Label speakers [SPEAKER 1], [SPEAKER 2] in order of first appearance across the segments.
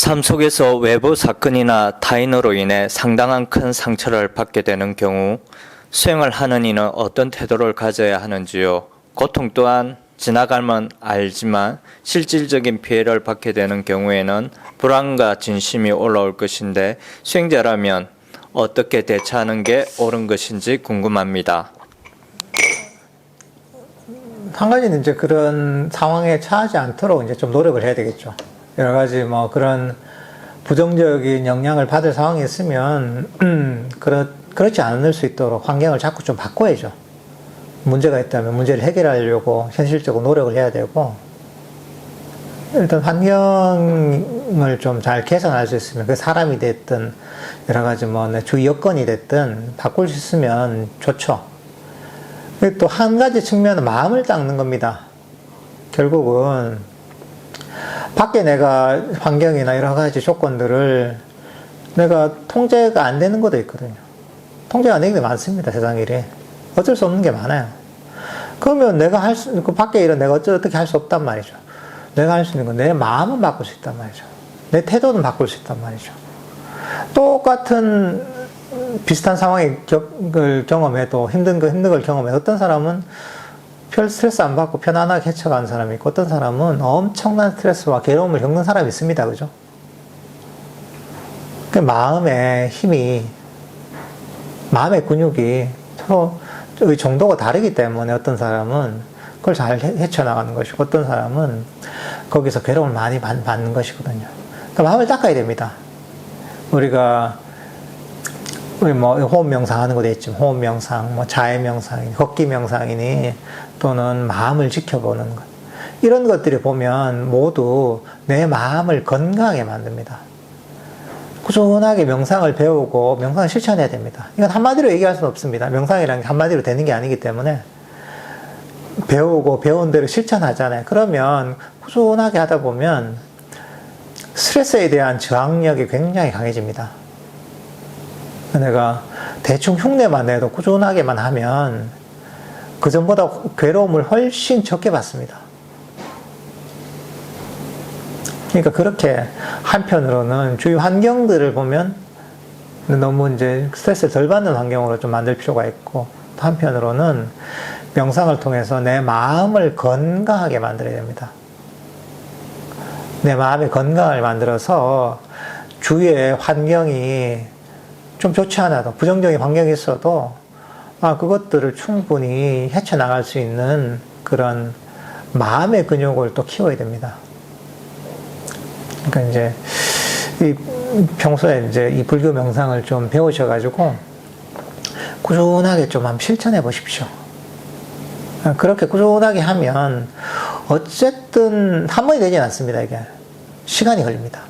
[SPEAKER 1] 삶 속에서 외부 사건이나 타인으로 인해 상당한 큰 상처를 받게 되는 경우 수행을 하는 이는 어떤 태도를 가져야 하는지요. 고통 또한 지나가면 알지만 실질적인 피해를 받게 되는 경우에는 불안과 진심이 올라올 것인데 수행자라면 어떻게 대처하는 게 옳은 것인지 궁금합니다.
[SPEAKER 2] 한 가지는 이제 그런 상황에 처하지 않도록 이제 좀 노력을 해야 되겠죠. 여러 가지 뭐 그런 부정적인 영향을 받을 상황이 있으면 음, 그렇 그렇지 않을 수 있도록 환경을 자꾸 좀 바꿔야죠. 문제가 있다면 문제를 해결하려고 현실적으로 노력을 해야 되고 일단 환경을 좀 잘 개선할 수 있으면 그 사람이 됐든 여러 가지 뭐내 주위 여건이 됐든 바꿀 수 있으면 좋죠. 또 한 가지 측면은 마음을 닦는 겁니다. 결국은 밖에 내가 환경이나 여러 가지 조건들을 내가 통제가 안 되는 것도 있거든요. 통제가 안 되는 게 많습니다. 세상 일에. 어쩔 수 없는 게 많아요. 그러면 내가 할 수, 그 밖에 일은 내가 어쩌- 어떻게 할 수 없단 말이죠. 내가 할 수 있는 건 내 마음은 바꿀 수 있단 말이죠. 내 태도는 바꿀 수 있단 말이죠. 똑같은 비슷한 상황을 경험해도 힘든 거 힘든 걸 경험해 어떤 사람은 별 스트레스 안 받고 편안하게 헤쳐가는 사람이 있고 어떤 사람은 엄청난 스트레스와 괴로움을 겪는 사람이 있습니다. 그죠? 그 마음의 힘이 마음의 근육이 서로 의 정도가 다르기 때문에 어떤 사람은 그걸 잘 헤- 헤쳐나가는 것이고 어떤 사람은 거기서 괴로움을 많이 받- 받는 것이거든요. 그러니까 마음을 닦아야 됩니다. 우리가 우리 뭐 호흡 명상 하는 것도 있지만 호흡 명상, 뭐 자해 명상이니 걷기 명상이니 또는 마음을 지켜보는 것 이런 것들이 보면 모두 내 마음을 건강하게 만듭니다. 꾸준하게 명상을 배우고 명상을 실천해야 됩니다. 이건 한마디로 얘기할 수는 없습니다. 명상이라는 게 한마디로 되는 게 아니기 때문에 배우고 배운 대로 실천하잖아요. 그러면 꾸준하게 하다 보면 스트레스에 대한 저항력이 굉장히 강해집니다. 내가 대충 흉내만 내도 꾸준하게만 하면 그 전보다 괴로움을 훨씬 적게 받습니다. 그러니까 그렇게 한편으로는 주위 환경들을 보면 너무 이제 스트레스를 덜 받는 환경으로 좀 만들 필요가 있고 또 한편으로는 명상을 통해서 내 마음을 건강하게 만들어야 됩니다. 내 마음의 건강을 만들어서 주위의 환경이 좀 좋지 않아도 부정적인 환경이 있어도 아 그것들을 충분히 헤쳐나갈 수 있는 그런 마음의 근육을 또 키워야 됩니다. 그러니까 이제 이 평소에 이제 이 불교 명상을 좀 배우셔가지고 꾸준하게 좀 한번 실천해 보십시오. 그렇게 꾸준하게 하면 어쨌든 한 번이 되진 않습니다. 이게 시간이 걸립니다.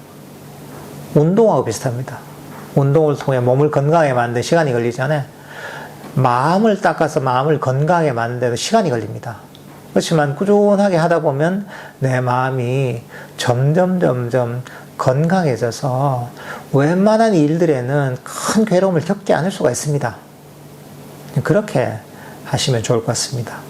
[SPEAKER 2] 운동하고 비슷합니다. 운동을 통해 몸을 건강하게 만드는 시간이 걸리잖아요. 마음을 닦아서 마음을 건강하게 만드는 시간이 걸립니다. 그렇지만 꾸준하게 하다 보면 내 마음이 점점 점점 건강해져서 웬만한 일들에는 큰 괴로움을 겪지 않을 수가 있습니다. 그렇게 하시면 좋을 것 같습니다.